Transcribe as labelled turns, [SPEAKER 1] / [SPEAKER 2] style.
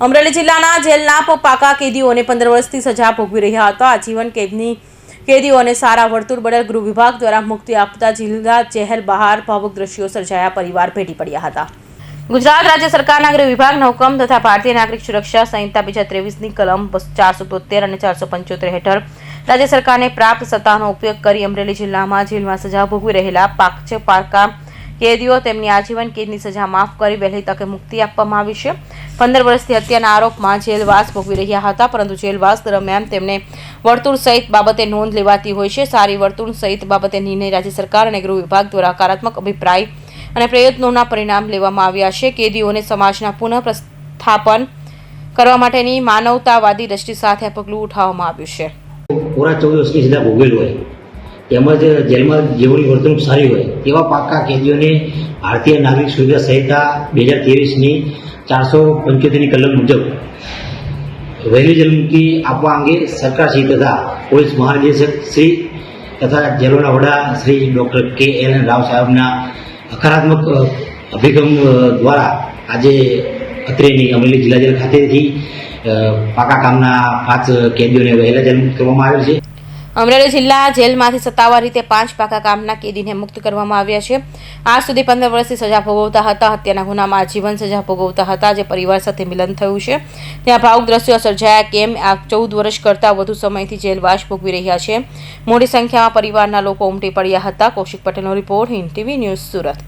[SPEAKER 1] અમરેલી જિલ્લાના જેલના પાકા કેદીઓને પંદર વર્ષથી સજા ભોગવી રહ્યા હતા. આજીવન કેદની કેદીઓને સારા વર્તુળ બદલ ગૃહ વિભાગ દ્વારા મુક્તિ આપતા જિલ્લા જેલ બહાર ભાવુક દ્રશ્યો સર્જાયા. પરિવાર ભેટી પડ્યા હતા. ગુજરાત રાજ્ય સરકારના ગૃહ વિભાગના હુકમ તથા ભારતીય નાગરિક સુરક્ષા સંહિતા બીજા ત્રેવીસની કલમ ચારસો તોતેર અને ચારસો પંચોતેર હેઠળ રાજ્ય સરકારને પ્રાપ્ત સત્તાનો ઉપયોગ કરી અમરેલી જિલ્લામાં જેલમાં સજા ભોગવી રહેલા પાકચે પારકા કેદીઓ તેમની આજીવન કેદની સજા માફ કરી વહેલી તકે મુક્તિ આપવામાં આવી છે. પંદર વર્ષથી હત્યાના આરોપમાં જેલવાસ ભોગવી રહ્યા હતા, પરંતુ જેલવાસ દરમિયાન તેમને વર્તુળ સહિત બાબતે નોંધ લેવાતી હોય છે. સારી વર્તુળ સહિત બાબતે નિર્ણય રાજ્ય સરકાર અને ગૃહ વિભાગ દ્વારા હકારાત્મક અભિપ્રાય અને પ્રયત્નોના પરિણામ લેવામાં આવ્યા છે. કેદીઓને સમાજના પુનઃ પ્રસ્થાપન કરવા માટેની માનવતાવાદી દ્રષ્ટિ સાથે પગલું ઉઠાવવામાં આવ્યું છે.
[SPEAKER 2] પૂરા ચૌદ વર્ષની સજા ભોગવેલું હોય. તેમજ જેલમાં જેઓની વર્તણૂક સારી હોય તેવા પાકા કેદીઓને ભારતીય નાગરિક સુવિધા સંહિતા બે હજાર ત્રેવીસની ચારસો પંચોતેરની કલમ મુજબ વહેલી જલમુક્તિ આપવા અંગે સરકાર શ્રી તથા પોલીસ મહાનિદેશક શ્રી તથા જેલોના વડા Shri doctor K L Rao સાહેબના હકારાત્મક અભિગમ દ્વારા આજે અત્રેની અમરેલી જિલ્લા જેલ ખાતેથી પાકા કામના પાંચ કેદીઓને વહેલા જન્મ કરવામાં આવેલ છે.
[SPEAKER 1] અમરેલી જિલ્લા જેલમાંથી સત્તાવાર રીતે પાંચ પાકા કામના કેદીને મુક્ત કરવામાં આવ્યા છે. આજ સુધી પંદર વર્ષથી સજા ભોગવતા હતા. હત્યાના ગુનામાં આજીવન સજા ભોગવતા હતા. જે પરિવાર સાથે મિલન થયું છે. ત્યાં ભાવુક દ્રશ્યો સર્જાયા કેમ? આ ચૌદ વર્ષ કરતાં વધુ સમયથી જેલવાસ ભોગવી રહ્યા છે. મોટી સંખ્યામાં પરિવારના લોકો ઉમટી પડ્યા હતા. કૌશિક પટેલનો report Hind TV news Surat.